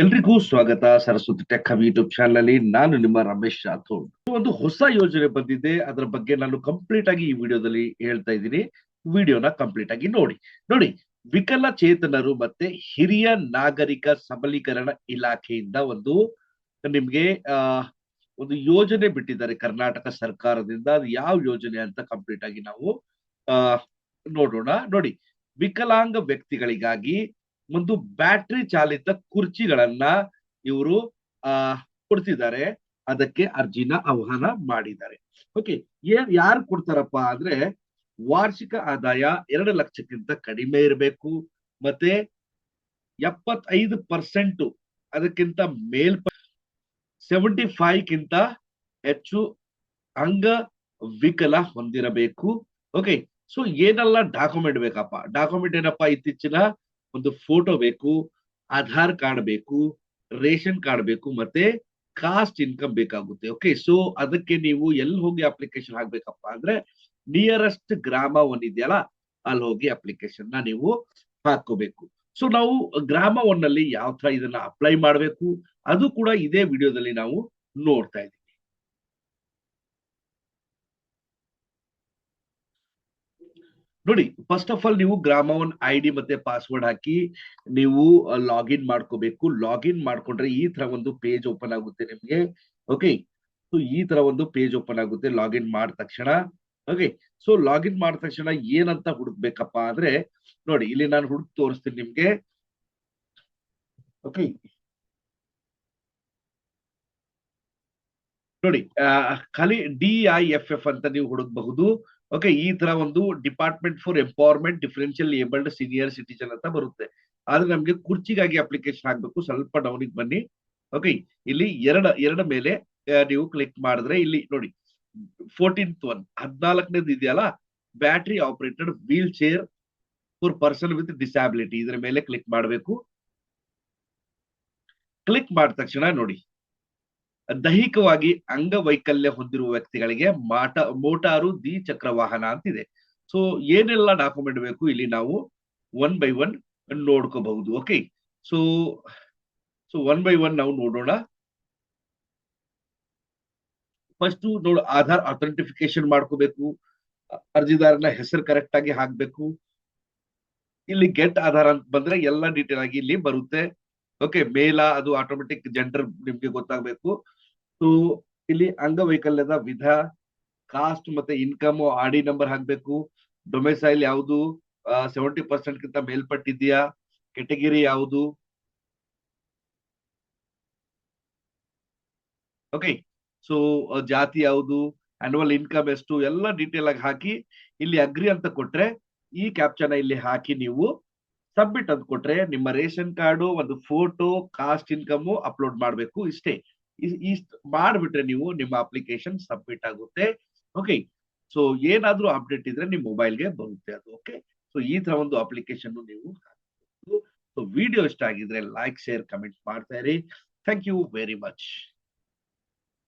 ಎಲ್ರಿಗೂ ಸ್ವಾಗತ. Saraswati tech hub YouTube channel ಅಲ್ಲಿ ನಾನು ನಿಮ್ಮ ರಮೇಶ್ ರಾಥೋಡ್ ಒಂದು ಹೊಸ ಯೋಜನೆ ಬಂದಿದೆ. ಅದರ ಬಗ್ಗೆ ನಾನು ಕಂಪ್ಲೀಟ್ ಆಗಿ ಈ ವಿಡಿಯೋದಲ್ಲಿ ಹೇಳ್ತಾ ಇದ್ದೀನಿ. ವಿಡಿಯೋನ ಕಂಪ್ಲೀಟ್ ಆಗಿ ನೋಡಿ. ನೋಡಿ ವಿಕಲಚೇತನರು ಮತ್ತೆ ಹಿರಿಯ ನಾಗರಿಕ ಸಬಲೀಕರಣ ಇಲಾಖೆಯಿಂದ ಒಂದು, ನಿಮ್ಗೆ ಒಂದು ಯೋಜನೆ ಬಿಟ್ಟಿದ್ದಾರೆ ಕರ್ನಾಟಕ ಸರ್ಕಾರದಿಂದ. ಅದು ಯಾವ ಯೋಜನೆ ಅಂತ ಕಂಪ್ಲೀಟ್ ಆಗಿ ನಾವು ನೋಡೋಣ. ನೋಡಿ, ವಿಕಲಾಂಗ ವ್ಯಕ್ತಿಗಳಿಗಾಗಿ ಒಂದು ಬ್ಯಾಟ್ರಿ ಚಾಲಿತ ಕುರ್ಚಿಗಳನ್ನ ಇವರು, ಆ, ಕೊಡ್ತಿದ್ದಾರೆ. ಅದಕ್ಕೆ ಅರ್ಜಿನ ಆಹ್ವಾನ ಮಾಡಿದ್ದಾರೆ. ಓಕೆ ಏನ್, ಯಾರು ಕೊಡ್ತಾರಪ್ಪ ಅಂದ್ರೆ ವಾರ್ಷಿಕ ಆದಾಯ ಎರಡು ಲಕ್ಷಕ್ಕಿಂತ ಕಡಿಮೆ ಇರಬೇಕು, ಮತ್ತೆ ಎಪ್ಪತ್ತೈದು ಪರ್ಸೆಂಟ್ ಅದಕ್ಕಿಂತ ಮೇಲ್ ಸೆವೆಂಟಿ ಫೈವ್ ಕಿಂತ ಹೆಚ್ಚು ಅಂಗ ವಿಕಲ ಹೊಂದಿರಬೇಕು. ಓಕೆ ಸೊ ಏನೆಲ್ಲ ಡಾಕ್ಯುಮೆಂಟ್ ಬೇಕಪ್ಪ? ಡಾಕ್ಯುಮೆಂಟ್ ಏನಪ್ಪಾ ಇತ್ತೀಚಿನ ಒಂದು ಫೋಟೋ ಬೇಕು, ಆಧಾರ್ ಕಾರ್ಡ್ ಬೇಕು, ರೇಷನ್ ಕಾರ್ಡ್ ಬೇಕು, ಮತ್ತೆ ಕಾಸ್ಟ್ ಇನ್ಕಮ್ ಬೇಕಾಗುತ್ತೆ. ಓಕೆ ಸೊ ಅದಕ್ಕೆ ನೀವು ಎಲ್ಲಿ ಹೋಗಿ ಅಪ್ಲಿಕೇಶನ್ ಹಾಕ್ಬೇಕಪ್ಪ ಅಂದ್ರೆ ನಿಯರೆಸ್ಟ್ ಗ್ರಾಮ ಒನ್ ಇದೆಯಲ್ಲ ಅಲ್ಲಿ ಹೋಗಿ ಅಪ್ಲಿಕೇಶನ್ನ ನೀವು ಹಾಕೋಬೇಕು ಸೊ ನಾವು ಗ್ರಾಮ ಒನ್ ಅಲ್ಲಿ ಯಾವ ತರ ಇದನ್ನ ಅಪ್ಲೈ ಮಾಡಬೇಕು, ಅದು ಕೂಡ ಇದೇ ವಿಡಿಯೋದಲ್ಲಿ ನಾವು ನೋಡ್ತಾ ಇದ್ದೀವಿ. ನೋಡಿ ಫಸ್ಟ್ ಆಫ್ ಆಲ್ ನೀವು ಗ್ರಾಮವನ್ ಐ ಡಿ ಮತ್ತೆ ಪಾಸ್ವರ್ಡ್ ಹಾಕಿ ನೀವು ಲಾಗಿನ್ ಮಾಡ್ಕೋಬೇಕು. ಲಾಗಿನ್ ಮಾಡ್ಕೊಂಡ್ರೆ ಈ ತರ ಒಂದು ಪೇಜ್ ಓಪನ್ ಆಗುತ್ತೆ ನಿಮ್ಗೆ. ಓಕೆ ಸೊ ಈ ತರ ಒಂದು ಪೇಜ್ ಓಪನ್ ಆಗುತ್ತೆ ಲಾಗಿನ್ ಮಾಡಿದ ತಕ್ಷಣ. ಓಕೆ ಸೊ ಲಾಗಿನ್ ಮಾಡಿದ ತಕ್ಷಣ ಏನಂತ ಹುಡುಕ್ಬೇಕಪ್ಪ ಅಂದ್ರೆ, ನೋಡಿ, ಇಲ್ಲಿ ನಾನು ಹುಡುಕ್ ತೋರಿಸ್ತೀನಿ ನಿಮ್ಗೆ. ಓಕೆ ನೋಡಿ ಖಾಲಿ ಡಿ ಐ ಎಫ್ ಎಫ್ ಅಂತ ನೀವು ಹುಡುಕಬಹುದು. ಓಕೆ ಈ ತರ ಒಂದು department for empowerment differential abled senior citizen ಅಂತ ಬರುತ್ತೆ. ಆದ್ರೆ ನಮ್ಗೆ ಕುರ್ಚಿಗಾಗಿ ಅಪ್ಲಿಕೇಶನ್ ಆಗ್ಬೇಕು ಸ್ವಲ್ಪ ಡೌನಿಗೆ ಬನ್ನಿ. ಓಕೆ ಇಲ್ಲಿ ಎರಡ ಎರಡ ಮೇಲೆ ನೀವು ಕ್ಲಿಕ್ ಮಾಡಿದ್ರೆ ಇಲ್ಲಿ ನೋಡಿ ಫೋರ್ಟೀನ್ತ್ ಒನ್ ಹದಿನಾಲ್ಕನೇದು ಇದೆಯಲ್ಲ battery operated wheel chair for person with disability ಇದರ ಮೇಲೆ ಕ್ಲಿಕ್ ಮಾಡಬೇಕು. ಕ್ಲಿಕ್ ಮಾಡಿದ ತಕ್ಷಣ ನೋಡಿ ದೈಹಿಕವಾಗಿ ಅಂಗವೈಕಲ್ಯ ಹೊಂದಿರುವ ವ್ಯಕ್ತಿಗಳಿಗೆ ಮಾಟ, ಮೋಟಾರು ದ್ವಿಚಕ್ರ ವಾಹನ ಅಂತಿದೆ. ಸೊ ಏನೆಲ್ಲ ಡಾಕ್ಯುಮೆಂಟ್ ಬೇಕು ಇಲ್ಲಿ ನಾವು one by one ನೋಡ್ಕೋಬಹುದು okay so so one by one ನಾವು ನೋಡೋಣ. ಫಸ್ಟ್ ನೋಡು, ಆಧಾರ್ ಅಥೆಂಟಿಫಿಕೇಶನ್ ಮಾಡ್ಕೋಬೇಕು, ಅರ್ಜಿದಾರನ ಹೆಸರು ಕರೆಕ್ಟ್ ಆಗಿ ಹಾಕ್ಬೇಕು. ಇಲ್ಲಿ ಗೆಟ್ ಆಧಾರ್ ಅಂತ ಬಂದ್ರೆ ಎಲ್ಲ ಡೀಟೇಲ್ ಆಗಿ ಇಲ್ಲಿ ಬರುತ್ತೆ. ಓಕೆ ಮೇಲ ಅದು ಆಟೋಮೆಟಿಕ್ ಜೆಂಡರ್ ನಿಮ್ಗೆ ಗೊತ್ತಾಗಬೇಕು. ಸೊ ಇಲ್ಲಿ ಅಂಗವೈಕಲ್ಯದ ವಿಧ, ಕಾಸ್ಟ್ ಮತ್ತೆ ಇನ್ಕಮ್ ಆಡಿ ನಂಬರ್ ಹಾಕ್ಬೇಕು. ಡೊಮೆಸೈಲ್ ಯಾವುದು? ಸೆವೆಂಟಿ ಪರ್ಸೆಂಟ್ ಗಿಂತ ಮೇಲ್ಪಟ್ಟಿದ್ಯಾ? ಕೆಟಗಿರಿ ಯಾವುದು? ಓಕೆ ಸೊ ಜಾತಿ ಯಾವುದು? ಆನ್ಯುವಲ್ ಇನ್ಕಮ್ ಎಷ್ಟು? ಎಲ್ಲ ಡೀಟೇಲ್ ಆಗಿ ಹಾಕಿ ಇಲ್ಲಿ ಅಗ್ರಿ ಅಂತ ಕೊಟ್ರೆ ಈ ಕ್ಯಾಪ್ಚನ ಇಲ್ಲಿ ಹಾಕಿ ನೀವು ಸಬ್ಮಿಟ್ ಅಂತ ಕೊಟ್ರೆ ನಿಮ್ಮ ರೇಷನ್ ಕಾರ್ಡು, ಒಂದು ಫೋಟೋ ಕಾಸ್ಟ್ ಇನ್ಕಮ್ ಅಪ್ಲೋಡ್ ಮಾಡಬೇಕು ಇಷ್ಟೇ. ಇಷ್ಟ ಮಾಡ್ಬಿಟ್ರೆ ನೀವು ನಿಮ್ಮ ಅಪ್ಲಿಕೇಶನ್ ಸಬ್ಮಿಟ್ ಆಗುತ್ತೆ. ಓಕೆ ಸೊ ಏನಾದ್ರೂ ಅಪ್ಡೇಟ್ ಇದ್ರೆ ನಿಮ್ ಮೊಬೈಲ್ಗೆ ಬರುತ್ತೆ ಅದು. ಓಕೆ ಸೊ ಈ ತರ ಒಂದು ಅಪ್ಲಿಕೇಶನ್ ನೀವು ಸೊ ವಿಡಿಯೋ ಇಷ್ಟ ಆಗಿದ್ರೆ ಲೈಕ್ ಶೇರ್ ಕಮೆಂಟ್ ಮಾಡ್ತಾ ಇರಿ. Thank you very much